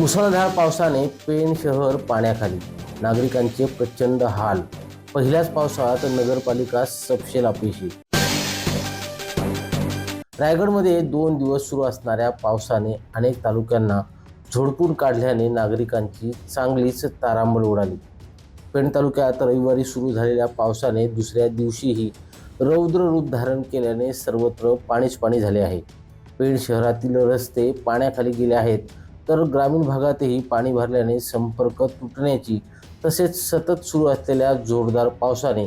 मुसळधार पावसाने पेण शहर पाण्याखाली. नागरिकांचे प्रचंड हाल. पहिल्याच पावसाळ्यात नगरपालिका सपशेल अपयशी रायगडमध्ये दोन दिवस सुरू असणाऱ्या पावसाने अनेक तालुक्यांना झोडपून काढल्याने नागरिकांची चांगलीच तारांबळ उडाली. पेण तालुक्यात रविवारी सुरू झालेल्या पावसाने दुसऱ्या दिवशीही रौद्र रूप धारण केल्याने सर्वत्र पाणीच पाणी झाले आहे. पेण शहरातील रस्ते पाण्याखाली गेले आहेत. तर ग्रामीण भागातही पाणी भरल्याने संपर्क तुटण्याची तसेच सतत सुरू असलेल्या जोरदार पावसाने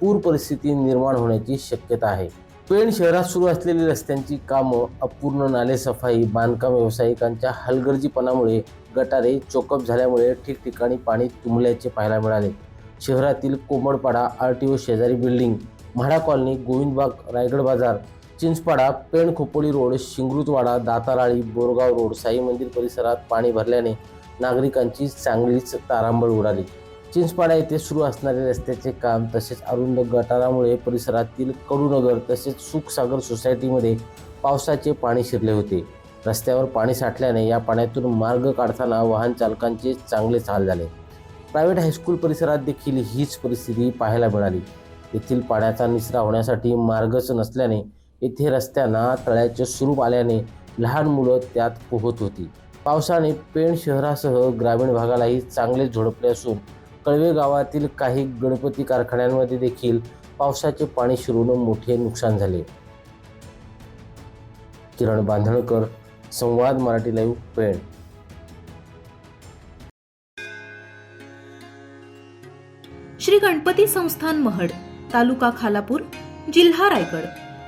पूर परिस्थिती निर्माण होण्याची शक्यता आहे. पेण शहरात सुरू असलेली रस्त्यांची कामं अपूर्ण नालेसफाई बांधकाम व्यावसायिकांच्या हलगर्जीपणामुळे गटारे चोकअप झाल्यामुळे ठिकठिकाणी पाणी तुंबल्याचे पाहायला मिळाले. शहरातील कोमडपाडा आर टी ओ शेजारी बिल्डिंग म्हाडा कॉलनी गोविंदबाग रायगड बाजार चिंचपाडा पेण खोपोली रोड शिंगरुतवाडा दाताराळी बोरगाव रोड साई मंदिर परिसरात पाणी भरल्याने नागरिकांची चांगलीच तारांबळ उडाली. चिंचपाडा येथे सुरू असणारे रस्त्याचे काम तसेच अरुंद गटारामुळे परिसरातील कडूनगर तसेच सुखसागर सोसायटीमध्ये पावसाचे पाणी शिरले होते. रस्त्यावर पाणी साठल्याने या पाण्यातून मार्ग काढताना वाहन चालकांचे चांगलेच हाल झाले. प्रायव्हेट हायस्कूल परिसरात देखील हीच परिस्थिती पाहायला मिळाली. येथील पाण्याचा निचरा होण्यासाठी मार्गच नसल्याने येथे रस्त्यांना तळ्याचे स्वरूप आल्याने लहान मुलं त्यात पोहत होती. पावसाने पेण शहरासह ग्रामीण भागालाही चांगले झोडपले असून कळवे गावातील काही गणपती कारखान्यांमध्ये देखील पावसाचे पाणी शिरून मोठे नुकसान झाले. किरण बांधणकर संवाद मराठी लाईव्ह पेण. श्री गणपती संस्थान महड तालुका खालापूर जिल्हा रायगड.